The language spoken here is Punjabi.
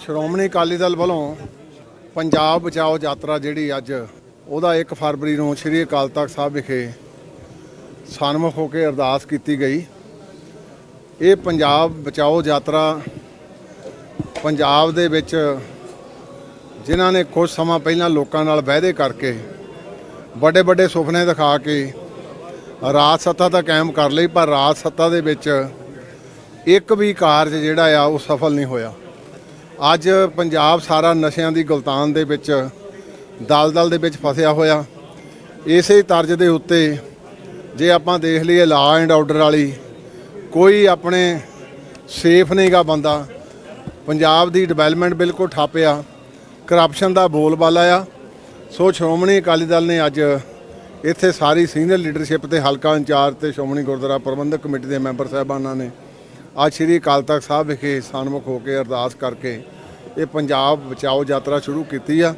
ਸ਼੍ਰੋਮਣੀ ਅਕਾਲੀ ਦਲ ਵੱਲੋਂ ਪੰਜਾਬ ਬਚਾਓ ਯਾਤਰਾ ਜਿਹੜੀ ਅੱਜ, ਉਹਦਾ 1 ਫਰਵਰੀ ਨੂੰ ਸ੍ਰੀ ਅਕਾਲ ਤਖਤ ਸਾਹਿਬ ਵਿਖੇ ਸਨਮੁਖ ਹੋ ਕੇ ਅਰਦਾਸ ਕੀਤੀ ਗਈ। ਇਹ ਪੰਜਾਬ ਬਚਾਓ ਯਾਤਰਾ ਪੰਜਾਬ ਦੇ ਵਿੱਚ ਜਿਨ੍ਹਾਂ ਨੇ ਕੁਝ ਸਮਾਂ ਪਹਿਲਾਂ ਲੋਕਾਂ ਨਾਲ ਵਾਅਦੇ ਕਰਕੇ ਵੱਡੇ ਵੱਡੇ ਸੁਪਨੇ ਦਿਖਾ ਕੇ ਰਾਜ ਸੱਤਾ ਤਾਂ ਕਾਇਮ ਕਰ ਲਈ, ਪਰ ਰਾਜ ਸੱਤਾ ਦੇ ਵਿੱਚ ਇੱਕ ਵੀ ਕਾਰਜ ਜਿਹੜਾ ਆ, ਉਹ ਸਫਲ ਨਹੀਂ ਹੋਇਆ। ਅੱਜ ਪੰਜਾਬ ਸਾਰਾ ਨਸ਼ਿਆਂ ਦੀ ਗੁਲਤਾਨ ਦੇ ਵਿੱਚ, ਦਲਦਲ ਦੇ ਵਿੱਚ ਫਸਿਆ ਹੋਇਆ। ਇਸੇ ਤਰਜ਼ ਦੇ ਉੱਤੇ ਜੇ ਆਪਾਂ ਦੇਖ ਲਈਏ ਲਾ ਐਂਡ ਆਰਡਰ ਵਾਲੀ, ਕੋਈ ਆਪਣੇ ਸੇਫ ਨਹੀਂਗਾ ਬੰਦਾ। ਪੰਜਾਬ ਦੀ ਡਿਵੈਲਪਮੈਂਟ ਬਿਲਕੁਲ ਠਾਪਿਆ ਕਰਪਸ਼ਨ ਦਾ ਬੋਲਬਾਲਾ ਆ ਸੋ ਸ਼੍ਰੋਮਣੀ ਅਕਾਲੀ ਦਲ ਨੇ ਅੱਜ ਇੱਥੇ ਸਾਰੀ ਸੀਨੀਅਰ ਲੀਡਰਸ਼ਿਪ ਤੇ ਹਲਕਾ ਇੰਚਾਰਜ ਤੇ ਸ਼੍ਰੋਮਣੀ ਗੁਰਦੁਆਰਾ ਪ੍ਰਬੰਧਕ ਕਮੇਟੀ ਦੇ ਮੈਂਬਰ ਸਾਹਿਬਾਨਾਂ ਨੇ ਅੱਜ ਸ੍ਰੀ ਅਕਾਲ ਤਖਤ ਸਾਹਿਬ ਵਿਖੇ ਸਨਮੁਖ ਹੋ ਕੇ ਅਰਦਾਸ ਕਰਕੇ ਇਹ ਪੰਜਾਬ ਬਚਾਓ ਯਾਤਰਾ ਸ਼ੁਰੂ ਕੀਤੀ ਆ।